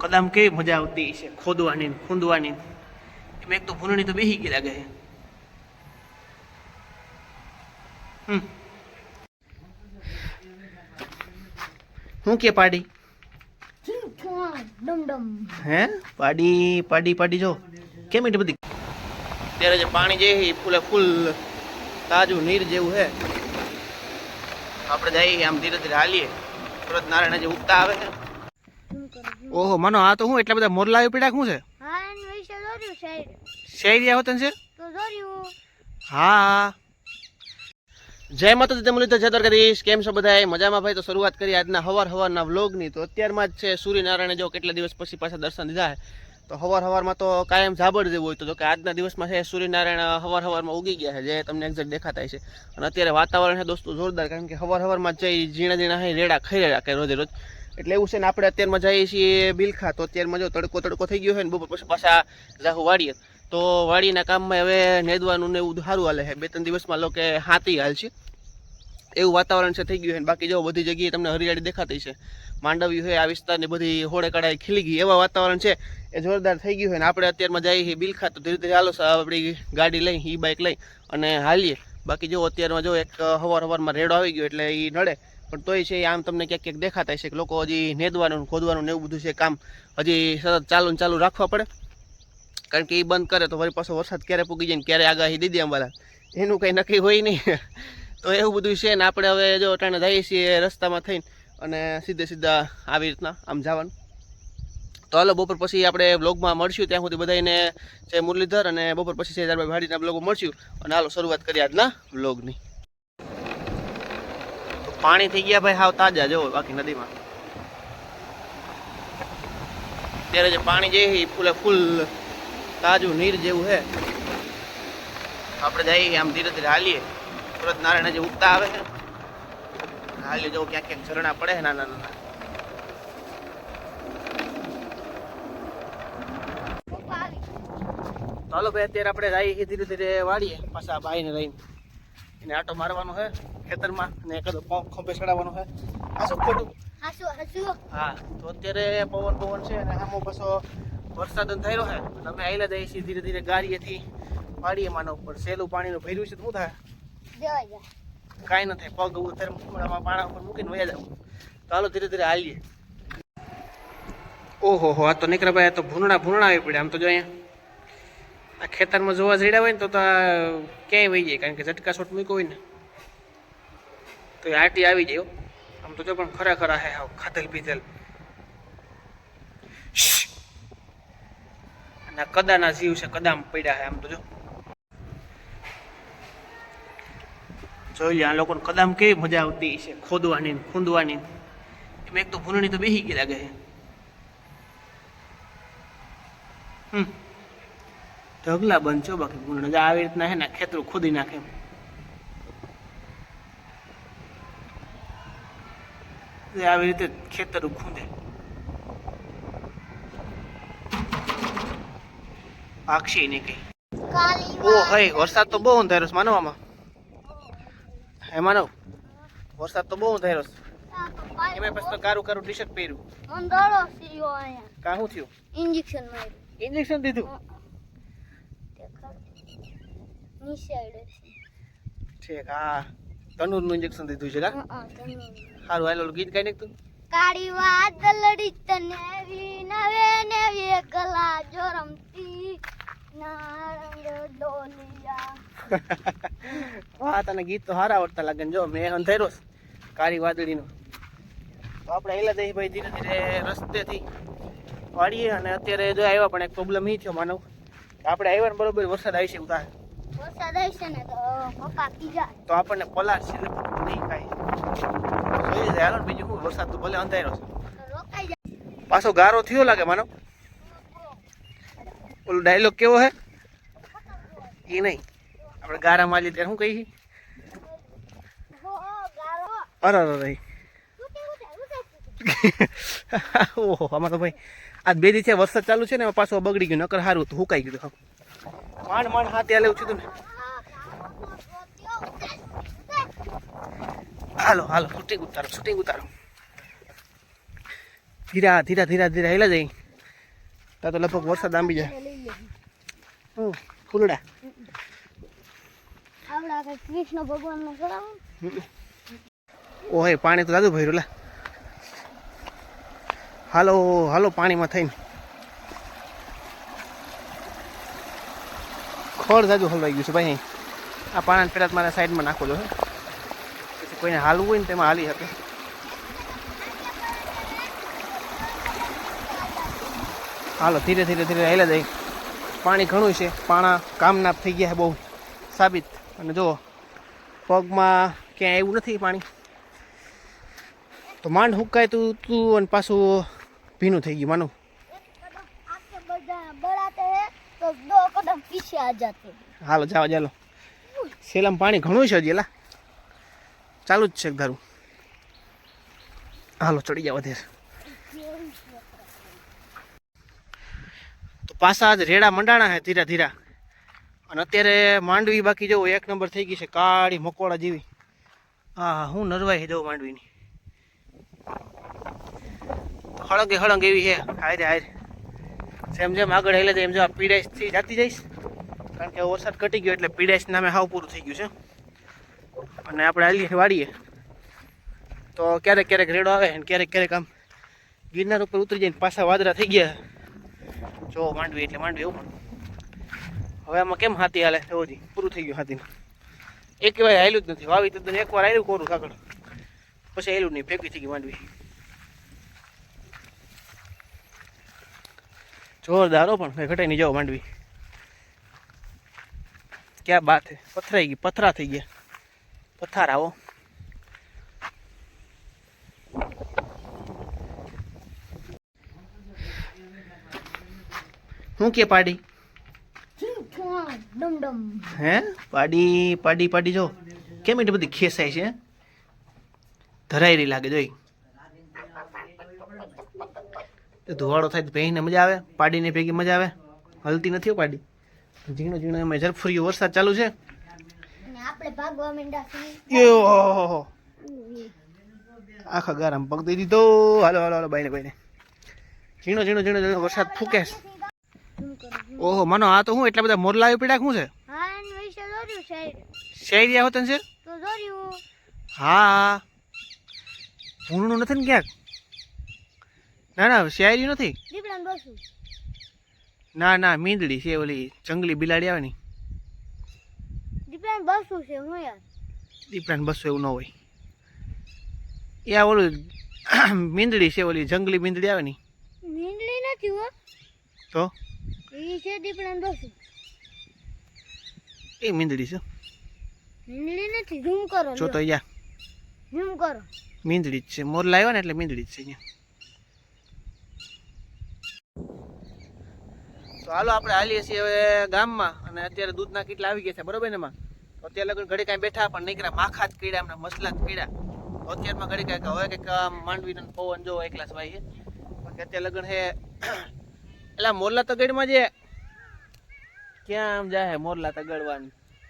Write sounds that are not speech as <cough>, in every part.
કદામ કેવી મજા આવતી છે ખોદવાની ને ખૂંદવાની એમાં એક તો ભૂનણી તો બેહી ગઈ લાગે છે હમ. શું કે પાડી ડમ ડમ હે પાડી પાડી પાડી જો કેમ એટલી બધી ત્યારે જે પાણી જે છે એ ફૂલે ફૂલ તાજું નીર જેવું છે આપણે જઈએ આમ ધીરે ધીરે હાલીએ સુરત નારાયણ જે ઉગતા આવે છે ઓહો મનો આ તો હું એટલા બધા મોરલા આવી પડ્યા શું છે? હા આવો હોતન છે? હા. જય માતા તમે લીધો જય દ્વારકાધીશ. કેમ છો બધા મજામાં ભાઈ? તો શરૂઆત કરી આજના હવાર હવારના વ્લોગની. તો અત્યારમાં જ છે સૂર્યનારાયણે જો કેટલા દિવસ પછી પાછા દર્શન દીધા તો હવાર હવારમાં તો કાયમ ઝાબડ જેવું હોય તો કે આજના દિવસમાં છે સૂર્યનારાયણ હવાર હવારમાં ઉગી ગયા છે જે તમને એક્ઝેક્ટ દેખાતા છે. અને અત્યારે વાતાવરણ છે દોસ્તો જોરદાર કારણ કે હવાર હવારમાં જઈ ઝીણા ઝીણા હે રેડા ખાઈ રાખે રોજે રોજ. એટલે એવું છે ને આપણે અત્યારમાં જઈએ છીએ બિલખા. તો અત્યારમાં જો તડકો તડકો થઈ ગયો હોય ને, બપોર પછી પાછા જાહુ વાળીએ તો વાડીના કામમાં હવે નેદવાનું ને એવું સારું હાલે છે. બે ત્રણ દિવસમાં લોકો હાથી હાલ છે. એવું વાતાવરણ છે, થઈ ગયું છે બાકી જો બધી જગ્યાએ તમને હરિયાળી દેખાતી છે. માંડવી હોય આ વિસ્તારની બધી હોળે કડાઈ ખીલી ગઈ. એવા વાતાવરણ છે. એ જોરદાર થઈ ગયું છે ને. આપણે અત્યારમાં જઈએ છીએ બિલખા. તો ધીરે ધીરે હાલો આપણી ગાડી લઈ, ઈ બાઇક લઈ અને હાલીએ. બાકી જો અત્યારમાં જો એક હવાર હવારમાં રેડો આવી ગયો એટલે એ નડે. પણ તોય છે આમ તમને ક્યાંક ક્યાંક દેખાતા છે કે લોકો હજી નેદવાનું ખોદવાનું ને એવું બધું છે કામ હજી સતત ચાલુ ને ચાલુ રાખવા પડે. કારણ કે એ બંધ કરે તો વળી પાછો વરસાદ ક્યારે પૂગી જાય ને ક્યારે આગાહી દીધી અમારા એનું કંઈ નક્કી હોય નહીં. <laughs> તો એવું બધું છે ને આપણે હવે જો અટાણે જઈએ છીએ રસ્તામાં થઈને અને સીધે સીધા આવી રીતના આમ જવાનું. તો હાલો બપોર પછી આપણે બ્લોગમાં મળશું ત્યાં સુધી બધાને છે મુરલીધર અને બપોર પછી છે ત્યારબાદ ભાડીના બ્લોગમાં મળશું. અને હાલો શરૂઆત કરી આજના બ્લોગની પાણી થઈ ગયા ભાઈ, હાવ તાજા જવો બાકી નદીમાં. અત્યારે જે પાણી જે ફૂલે ફૂલ તાજું નીર જેવું છે. આપણે જઈએ, આમ ધીરે ધીરે હાલીએ. સુરત નારાયણ જે ઉગતા આવે છે. હાલીએ, જવું ક્યાંક ક્યાંક ઝરણા પડે છે, નાના નાના. હાલો ભાઈ, અત્યારે આપણે જઈએ ધીરે ધીરે વાળીએ. પાછા ભાઈને લઈને. એને આટો મારવાનો છે. ખેતરમાં અને કદો ખંભે ચડાવવાનો છે. આ શું ખોટું? હાસુ હાસુ હા તો અત્યારે પવન પવન છે અને આમો પાછો વરસાદ થયેલો છે. અને અમે આવેલા જઈએ છીએ ધીરે ધીરે ગાડીએથી. પાડીએ માનો ઉપર. સહેલું પાણીનું ભર્યું છે તો શું થાય? કાંઈ ન થાય. પગ ઉતરમાં પાણા ઉપર મૂકીને વયા જાવ તો હાલો ધીરે ધીરે હાલીએ. ઓહો હો આ તો નીકળ્યા આ તો ભૂનડા ભૂંડા આવી પડ્યા. આમ તો જો અહીંયા આ ખેતરમાં જોવા જડ્યા હોય ને તો તો ક્યાંય વહી જાય. કારણ કે ઝટકા શોટ મૂક્યો હોય ને. તો એ આટી આવી જાય આમ તો જો પણ ખરેખર આ હે હાવ ખાધેલ પીધેલ. અને કદાના જીવ છે, કદામ પડ્યા છે આમ તો જો. જોઈ આ લોકોને કદામ કેવી મજા આવતી છે ખોદવાની ખૂંદવાની એમાં એક તો ભૂલણી તો બેહી ગઈ લાગે હમ. ઢગલા બનશો બાકી ભૂનણ આવી રીતના હે ને ખેતરું ખોદી નાખે એમ. આવી રીતે ખેતર ખૂંદે પાક્ષી ને કઈ ઓ હઈ વરસાદ તો બહુ અંધારો છે માનવામાં હે માનવ વરસાદ તો બહુ અંધારો છે એમાં પછી તો કારું કારું ટી શર્ટ પહેર્યું અંધારો સીયો આયા કા શું થયું ઇન્જેક્શન માર્યું ઇન્જેક્શન દીધું નિસાઈડે ઠીક હા તનુરનું ઇન્જેક્શન દીધું છે કા છે સારું હાલો ગીત ગાઈ નાખ તું. કાળી વાદળડી તને વિનવે ને ગલા જો રમતી નારંગ ડોલિયા <laughs> હા તને ગીત તો સારા આવડતા લાગે જો મેં અંધેરો કાળી વાદળીનો તો આપણે એલા દઈ ભાઈ ધીરે ધીરે રસ્તેથી વાળીએ અને અત્યારે જો આવ્યા પણ એક પ્રોબ્લેમ એ થયો માનવ. આપણે આવ્યા ને બરોબર વરસાદ આવી છે ઉતાર વરસાદ આવશે ને તો પપ્પા પીજા. તો આપણને પલાર છે ને નહીં કાંઈ ને બીજું શું? વરસાદ તો ભલે અંધારો છે. પાછો ગારો થયો લાગે માનો. ઓલો ડાયલોગ કેવો હે? એ નહીં. આપણે ગારા માલી ત્યારે શું કહી હો અરે અરે <laughs> ઓહો, આમાં તો ભાઈ આ બે દિવસે વરસાદ ચાલુ છે ને એમાં પાછો બગડી ગયું, નકર સારું હતું, હુકાઈ ગયું હતું માંડ માંડ, હાથે લેવું છું થયું ને. હાલો હાલો શૂટિંગ ઉતારો શૂટિંગ ઉતારો. ધીરા ધીરા ધીરા ધીરા હેલા જઈ. ત્યાં તો લગભગ વરસાદ આંબી જાય. હમ, ફૂલડા. કૃષ્ણ ભગવાન ઓહે પાણી તો દાદુ ભર્યું લા. હાલો હાલો પાણીમાં થઈને. ખોળ દાદુ હલવાઈ ગયું છે ભાઈ આ પાણા પેલા મારા સાઈડમાં નાખો જો હે. કોઈને હાલવું હોય ને તેમાં હાલી શકે. હાલો ધીરે ધીરે ધીરે હાલ્યા જાય. પાણી ઘણું છે. પાણા કામના થઈ ગયા છે બહુ સાબિત. અને જો પગમાં ક્યાંય એવું નથી પાણી. તો માંડ હુકાય તું તું અને પાછું ભીનું થઈ ગયું માનું. હાલો જાવ ચાલો સેલામ પાણી ઘણું છે હજી એલા ચાલુ જ છે ધારું હાલો, ચડી જાવ વધારે. તો પાછા જ રેડા મંડાણા હે ધીરા ધીરા. અને અત્યારે માંડવી બાકી જવું એક નંબર થઈ ગઈ છે, કાળી મકોડા જેવી. હા હા, હું નરવાઈ જવું માંડવીની. હળંગે હળંગ એવી છે હાયરે હાયરે. જેમ જેમ આગળ હેલે એમ જો આ પીડાઈશથી જાતી જઈશ. કારણ કે વરસાદ ઘટી ગયો એટલે પીડાઈશ નામે હાવ પૂરું થઈ ગયું છે. અને આપણે હાલીએ, વાળીએ. તો ક્યારેક ક્યારેક રેડો આવે અને ક્યારેક ક્યારેક આમ ગિરનાર ઉપર ઉતરી જઈને પાછા વાદળા થઈ ગયા. જો માંડવી એટલે માંડવી એવું પણ. હવે આમાં કેમ હાથી હાલે? એવોજી પૂરું થઈ ગયું હાથીનું. એક વાર હાલ્યું જ નથી. વાવી તો એકવાર આવ્યું કોરું કાગળ. પછી હાલ્યું નહીં ફેંકી થઈ ગઈ માંડવી. જોરદારો પણ ઘટાઈ નહીં જાઓ માંડવી. ક્યાં બાત પથરાઈ ગઈ, પથરા થઈ ગયા. પથાર આવો શું કે પાડી? હે? પાડી પાડી પાડી, જો. કેમ એટલી બધી ખેસાય છે ધરાયેલી લાગે, જોઈ. ધુવાડો થાય ભેઈને મજા આવે, પાડીને ભેગી મજા આવે. હલતી નથી પાડી. ઝીણો ઝીણો એમાં ઝરફુરીઓ વરસાદ ચાલુ છે. આપણે ભાગવા માંડ્યા યો આખા ગારામ પગ દઈ દીધો. હાલો હાલો હાલો બાઈને બાઈને. ઝીણો ઝીણો ઝીણો ઝીણો વરસાદ ફૂકે ઓહો મનો આ તો હું એટલા બધા મોરલા આવી પડ્યા શું છે? શેરિયા હોતન છે? હા. ભૂણું નથી ને ક્યાંક? ના ના શાયરી નથી. ના ના મીંદડી છે ઓલી જંગલી બિલાડી આવે ને. દીપડાને બસું છે હું યાર. દીપડાને બસો એવું ન હોય. એ આ ઓલું <clears throat> મીંદડી છે ઓલી જંગલી મીંદડી આવે ની મીંદડી નથી હો. તો? એ છે દીપડાને બસું. એ મીંદડી છે. મીંદડી નથી ઝૂમ કરો જો તો યા. ઝૂમ કરો. મીંદડી જ છે. મોરલા આવ્યા ને એટલે મીંદડી જ છે અહીંયા. તો હાલો આપણે હાલીએ છીએ હવે ગામમાં. અને અત્યારે દૂધના કેટલા આવી ગયા છે. બરોબર ને એમાં અત્યારે લગન ઘડી કાંઈ બેઠા, પણ નીકળ્યા, માખા જ કીડા એમને મસલા જ કીડા અત્યારમાં ઘડી કાંઈક, હવે કંઈક માંડવી પવન જો એક ક્લાસ ભાઈ બાકી અત્યારે લગન હે, <clears throat> એટલે મોરલા તગડમાં જે, ક્યાં આમ જાય મોરલા તગડવાન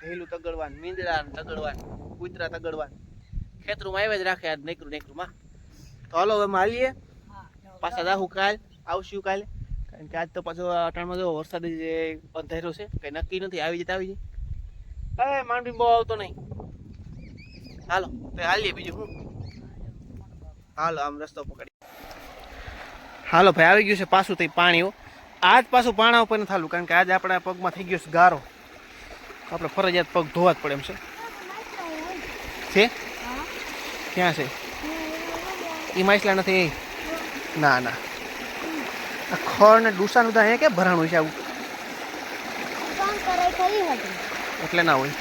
ભેલું તગડવાન, મીંદડા તગડવાન, કૂતરા તગડવાન. ખેતરું આવે જ રાખે, આજ નીકળું નીકળું તો હાલો, હવે અમે પાછા જાહું કાલ, આવશું કાલે. કારણ કે આજ તો પાછો અટાણમાં જો વરસાદ અંધેરો છે, કઈ નક્કી નથી, આવી જતા આવી જાય. એ માંડવી બહુ આવતો નહીં. હાલો, તો હાલીએ બીજું હું હાલો, આમ રસ્તો પકડી. હાલો ભાઈ, આવી ગયું છે પાછું તે પાણી, હો. આજ પાછું પાણા ઉપર નથી હાલું કારણ કે આજે આપણા પગમાં થઈ ગયો છે ગારો. આપણે ફરજિયાત પગ ધોવા જ પડે એમ છે. છે? ક્યાં છે? એ માછલા નથી ના ના. આ ખડ ને ડુસાનું તો અહીંયા ક્યાં ભરાણું છે આવું? એટલે ના હોય.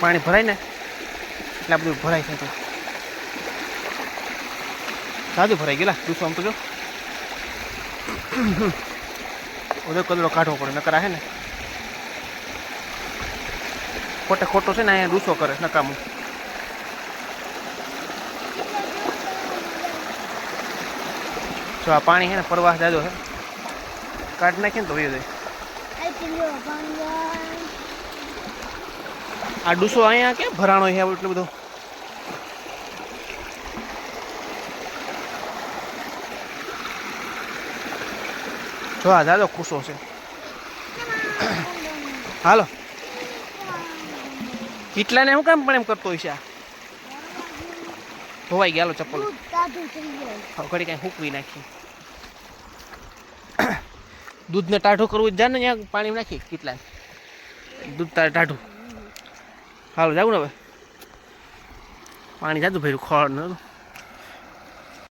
પાણી ભરાય ને, એટલે બધું ભરાય થતું સાદું ભરાઈ ગયેલા દુસો આમ તો જો. બધો કદડો કાઢવો પડે, નકર હે ને. ખોટે ખોટો છે ને, અહીંયા દુસો કરે, નકામું. જો આ પાણી છે ને પ્રવાહ જાજો છે કાઢ નાખીને ધોઈ દે. આ ડૂસો અહીંયા કે ભરાણો છે? એટલો બધો. જો આ દાદો ખુશો છે. હાલો. કેટલાને હું કામ પણ એમ કરતો હોય છે આ? ધોવાઈ ગયા ચપ્પલ. ઘડી કાંઈ હૂકવી નાખી દૂધને ટાઢું કરવું જ ને ત્યાં પાણી નાખી કેટલા દૂધ તારે ટાઢું. હાલો જાવું ને હવે. પાણી જાતું ભર્યું, ખોળ ને બધું.